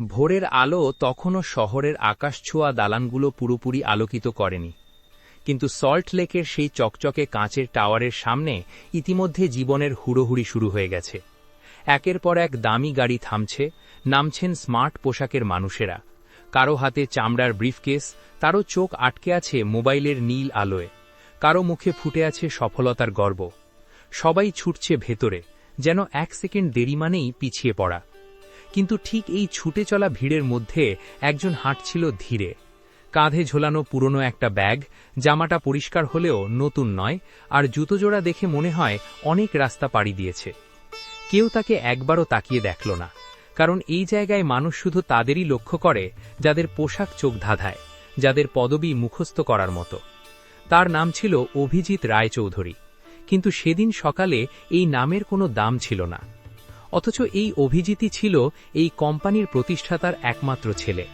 ভোরের আলো তখনও শহরের আকাশছোঁয়া দালানগুলো পুরোপুরি আলোকিত করেনি। কিন্তু সল্ট লেকের সেই চকচকে কাঁচের টাওয়ারের সামনে ইতিমধ্যে জীবনের হুড়োহুড়ি শুরু হয়ে গেছে। একের পর এক দামি গাড়ি থামছে, নামছেন স্মার্ট পোশাকের মানুষেরা। কারও হাতে চামড়ার ব্রিফকেস, তারও চোখ আটকে আছে মোবাইলের নীল আলোয়। কারও মুখে ফুটে আছে সফলতার গর্ব। সবাই ছুটছে ভেতরে, যেন এক সেকেন্ড দেরি মানেই পিছিয়ে পড়া। কিন্তু ঠিক এই ছুটে চলা ভিড়ের মধ্যে একজন হাঁটছিল ধীরে। কাঁধে ঝোলানো পুরনো একটা ব্যাগ, জামাটা পরিষ্কার হলেও নতুন নয়, আর জুতোজোড়া দেখে মনে হয় অনেক রাস্তা পাড়ি দিয়েছে। কেউ তাকে একবারও তাকিয়ে দেখল না, কারণ এই জায়গায় মানুষ শুধু তাদেরই লক্ষ্য করে, যাদের পোশাক চোখ ধাঁধায়, যাদের পদবি মুখস্থ করার মতো। তার নাম ছিল অভিজিৎ রায়চৌধুরী, কিন্তু সেদিন সকালে এই নামের কোনো দাম ছিল না। অথচ এই অভিজিতই ছিল এই কোম্পানির প্রতিষ্ঠাতার একমাত্র ছেলে।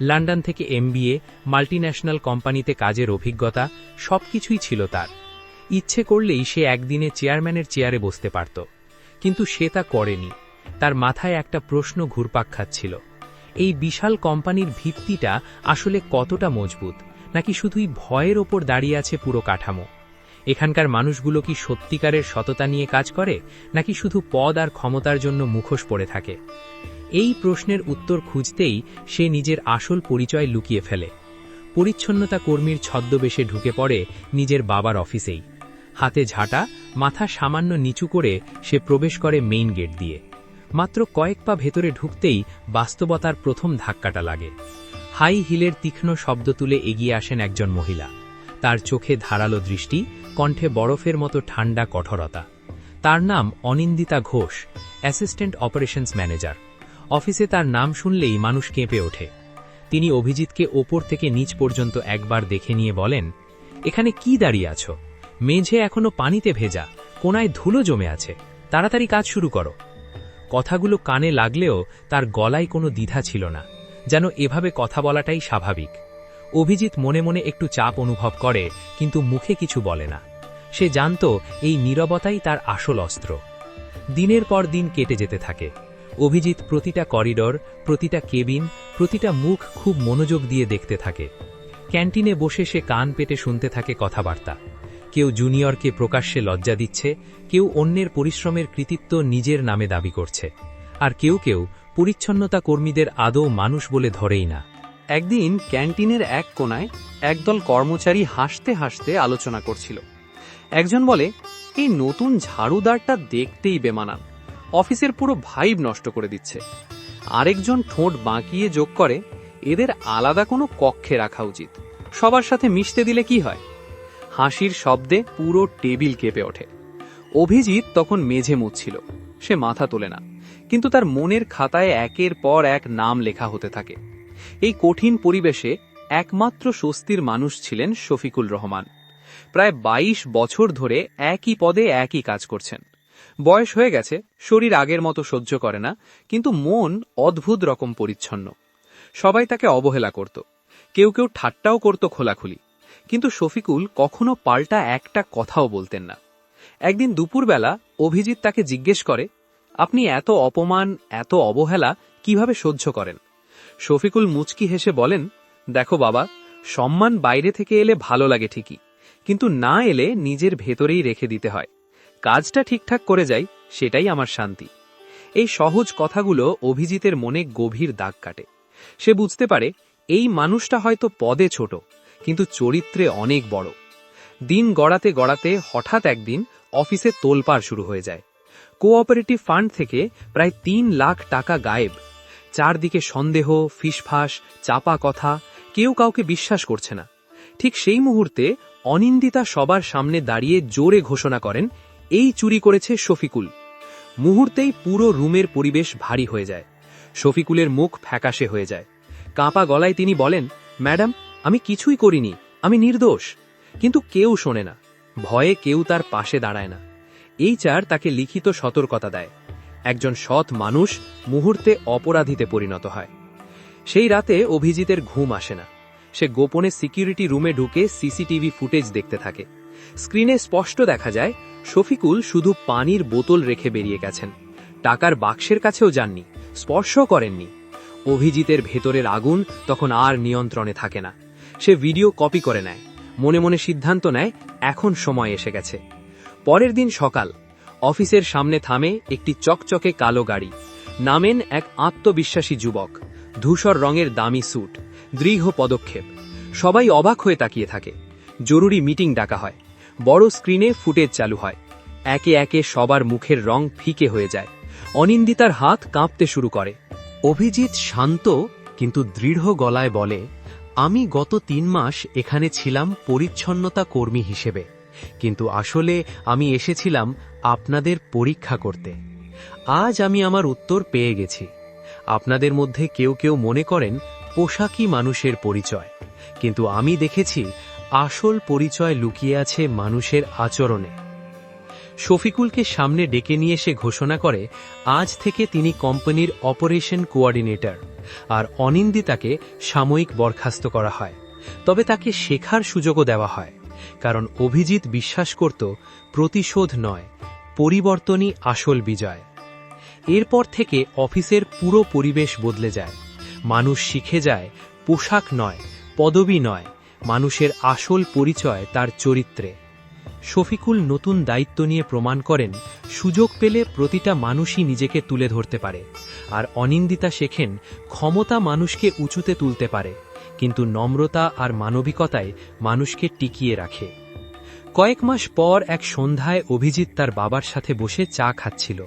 লন্ডন থেকে এমবিএ, মাল্টিন্যাশনাল কোম্পানিতে কাজের অভিজ্ঞতা, সবকিছুই ছিল তার। ইচ্ছে করলেই সে একদিনে চেয়ারম্যানের চেয়ারে বসতে পারত। কিন্তু সে তা করেনি। তার মাথায় একটা প্রশ্ন ঘুরপাক খাচ্ছিল। এই বিশাল কোম্পানির ভিত্তিটা আসলে কতটা মজবুত? নাকি শুধুই ভয়ের ওপর দাঁড়িয়ে আছে পুরো কাঠামো? এখানকার মানুষগুলো কি সত্যিকারের সততা নিয়ে কাজ করে, নাকি শুধু পদ আর ক্ষমতার জন্য মুখোশ পড়ে থাকে? এই প্রশ্নের উত্তর খুঁজতেই সে নিজের আসল পরিচয় লুকিয়ে ফেলে। পরিচ্ছন্নতা কর্মীর ছদ্মবেশে ঢুকে পড়ে নিজের বাবার অফিসেই। হাতে ঝাঁটা, মাথা সামান্য নিচু করে সে প্রবেশ করে মেইন গেট দিয়ে। মাত্র কয়েক পা ভেতরে ঢুকতেই বাস্তবতার প্রথম ধাক্কাটা লাগে। হাই হিলের তীক্ষ্ণ শব্দ তুলে এগিয়ে আসেন একজন মহিলা। তার চোখে ধারালো দৃষ্টি কণ্ঠে বরফের মতো ঠান্ডা কঠোরতা। তার নাম Anindita Ghosh, assistant operations manager. অফিসে তার নাম শুনলেই মানুষ কেঁপে ওঠে। তিনি অভিজিৎকে ওপর থেকে নিচ পর্যন্ত একবার দেখে নিয়ে বলেন, এখানে কি দাঁড়িয়ে আছো? মেঝে এখনও পানিতে ভেজা, কোনায় ধুলো জমে আছে। তাড়াতাড়ি কাজ শুরু করো। কথাগুলো কানে লাগলেও তার গলায় কোনো দ্বিধা ছিল না, যেন এভাবে কথা বলাটাই স্বাভাবিক। অভিজিৎ মনে মনে একটু চাপ অনুভব করে, কিন্তু মুখে কিছু বলে না। সে জানত এই নীরবতাই তার আসল অস্ত্র। দিনের পর দিন কেটে যেতে থাকে। অভিজিৎ প্রতিটা করিডর, প্রতিটা কেবিন, প্রতিটা মুখ খুব মনোযোগ দিয়ে দেখতে থাকে। ক্যান্টিনে বসে সে কান পেটে শুনতে থাকে কথাবার্তা। কেউ জুনিয়রকে প্রকাশ্যে লজ্জা দিচ্ছে, কেউ অন্যের পরিশ্রমের কৃতিত্ব নিজের নামে দাবি করছে। আর কেউ কেউ পরিচ্ছন্নতা কর্মীদের আদৌ মানুষ বলে ধরেই না। একদিন ক্যান্টিনের এক কোনায় একদল কর্মচারী হাসতে হাসতে আলোচনা করছিল। একজন বলে, এই নতুন ঝাড়ুদারটা দেখতেই বেমানান। অফিসের পুরো ভাইব নষ্ট করে দিচ্ছে। আরেকজন ঠোঁট বাঁকিয়ে যোগ করে, এদের আলাদা কোনো কক্ষে রাখা উচিত। সবার সাথে মিশতে দিলে কি হয়? হাসির শব্দে পুরো টেবিল কেঁপে ওঠে। অভিজিৎ তখন মেঝে মুছছিল। সে মাথা তোলে না। কিন্তু তার মনের খাতায় একের পর এক নাম লেখা হতে থাকে। এই কঠিন পরিবেশে একমাত্র স্বস্তির মানুষ ছিলেন শফিকুল রহমান। প্রায় ২২ বছর ধরে একই পদে একই কাজ করছেন। বয়স হয়ে গেছে, শরীর আগের মতো সহ্য করে না, কিন্তু মন অদ্ভুত রকম পরিচ্ছন্ন। সবাই তাকে অবহেলা করত। কেউ কেউ ঠাট্টাও করত খোলাখুলি। কিন্তু শফিকুল কখনো পাল্টা একটা কথাও বলতেন না। একদিন দুপুরবেলা অভিজিৎ তাকে জিজ্ঞেস করে, আপনি এত অপমান, এত অবহেলা কীভাবে সহ্য করেন? শফিকুল মুচকি হেসে বলেন, দেখো বাবা, সম্মান বাইরে থেকে এলে ভালো লাগে ঠিকই। কিন্তু না এলে নিজের ভেতরেই রেখে দিতে হয়। কাজটা ঠিকঠাক করে যাই, সেটাই আমার শান্তি। এই সহজ কথাগুলো অভিজিতের মনে গভীর দাগ কাটে। সে বুঝতে পারে, এই মানুষটা হয়তো পদে ছোট, কিন্তু চরিত্রে অনেক বড়। দিন গড়াতে গড়াতে হঠাৎ একদিন অফিসে তোলপাড় শুরু হয়ে যায়। কোঅপারেটিভ ফান্ড থেকে প্রায় তিন লাখ টাকা গায়েব। চারদিকে সন্দেহ, ফিসফাস, চাপা কথা, কেউ কাউকে বিশ্বাস করছে না। ঠিক সেই মুহূর্তে অনিন্দিতা সবার সামনে দাঁড়িয়ে জোরে ঘোষণা করেন, এই চুরি করেছে শফিকুল। মুহূর্তেই পুরো রুমের পরিবেশ ভারী হয়ে যায়। শফিকুলের মুখ ফ্যাকাশে হয়ে যায়। কাঁপা গলায় তিনি বলেন, ম্যাডাম, আমি কিছুই করিনি, আমি নির্দোষ। কিন্তু কেউ শোনে না। ভয়ে কেউ তার পাশে দাঁড়ায় না। এই চার তাকে লিখিত সতর্কতা দেয়। একজন সৎ মানুষ মুহূর্তে অপরাধীতে পরিণত হয়। সেই রাতে অভিজিতের ঘুম আসে না। সে গোপনে সিকিউরিটি রুমে ঢুকে সিসিটিভি ফুটেজ দেখতে থাকে। স্ক্রিনে স্পষ্ট দেখা যায়, শফিকুল শুধু পানির বোতল রেখে বেরিয়ে গেছেন। টাকার বাক্সের কাছেও যাননি স্পর্শ করেননি। অভিজিতের ভেতরের আগুন তখন আর নিয়ন্ত্রণে থাকে না। সে ভিডিও কপি করে নেয়, মনে মনে সিদ্ধান্ত নেয়, এখন সময় এসে গেছে। পরের দিন সকাল, অফিসের সামনে থামে একটি চকচকে কালো গাড়ি। নামেন এক আত্মবিশ্বাসী যুবক, ধূসর রঙের দামি স্যুট। দৃঢ় পদক্ষেপ। সবাই অবাক হয়ে তাকিয়ে থাকে। জরুরি মিটিং ডাকা হয়। বড় স্ক্রিনে ফুটেজ চালু হয়। একে একে সবার মুখের রং ফিকে হয়ে যায়। অনিন্দিতার হাত কাঁপতে শুরু করে। অভিজিৎ শান্ত কিন্তু দৃঢ় গলায় বলে, আমি গত তিন মাস এখানে ছিলাম পরিচ্ছন্নতা কর্মী হিসেবে। কিন্তু আসলে আমি এসেছিলাম আপনাদের পরীক্ষা করতে। আজ আমি আমার উত্তর পেয়ে গেছি। আপনাদের মধ্যে কেউ কেউ মনে করেন পোশাকই মানুষের পরিচয়। কিন্তু আমি দেখেছি, আসল পরিচয় লুকিয়ে আছে মানুষের আচরণে। শফিকুলকে সামনে ডেকে নিয়ে সে ঘোষণা করে, আজ থেকে তিনি কোম্পানির অপারেশন কোঅর্ডিনেটর, আর অনিন্দিতাকে সাময়িক বরখাস্ত করা হয়। তবে তাকে শেখার সুযোগও দেওয়া হয়, কারণ অভিজিৎ বিশ্বাস করত, প্রতিশোধ নয়, পরিবর্তনই আসল বিজয়। এরপর থেকে অফিসের পুরো পরিবেশ বদলে যায়। মানুষ শিখে যায়, পোশাক নয়, পদবি নয়, মানুষের আসল পরিচয় তার চরিত্রে। শফিকুল নতুন দায়িত্ব নিয়ে প্রমাণ করেন, সুযোগ পেলে প্রতিটা মানুষই নিজেকে তুলে ধরতে পারে। আর অনিন্দিতা শেখেন, ক্ষমতা মানুষকে উঁচুতে তুলতে পারে, কিন্তু নম্রতা আর মানবিকতায় মানুষকে টিকিয়ে রাখে। কয়েক মাস পর এক সন্ধ্যায় অভিজিৎ তার বাবার সাথে বসে চা খাচ্ছিল।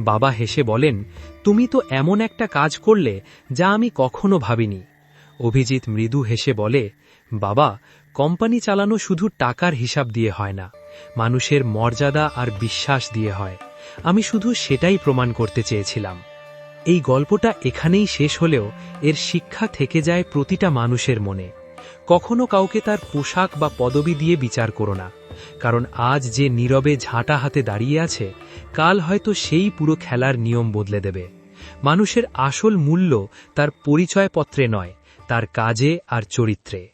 বাবা হেসে বলেন, তুমি তো এমন একটা কাজ করলে যা আমি কখনো ভাবিনি। অভিজিৎ মৃদু হেসে বলে, বাবা, কোম্পানি চালানো শুধু টাকার হিসাব দিয়ে হয় না, মানুষের মর্যাদা আর বিশ্বাস দিয়ে হয়। আমি শুধু সেটাই প্রমাণ করতে চেয়েছিলাম। এই গল্পটা এখানেই শেষ হলেও এর শিক্ষা থেকে যায় প্রতিটা মানুষের মনে। কখনো কাউকে তার পোশাক বা পদবি দিয়ে বিচার করো না। কারণ আজ যে নীরবে ঝাঁটা হাতে দাঁড়িয়ে আছে, কাল হয়তো সেই পুরো খেলার নিয়ম বদলে দেবে। মানুষের আসল মূল্য তার পরিচয়পত্রে নয়, তার কাজে আর চরিত্রে।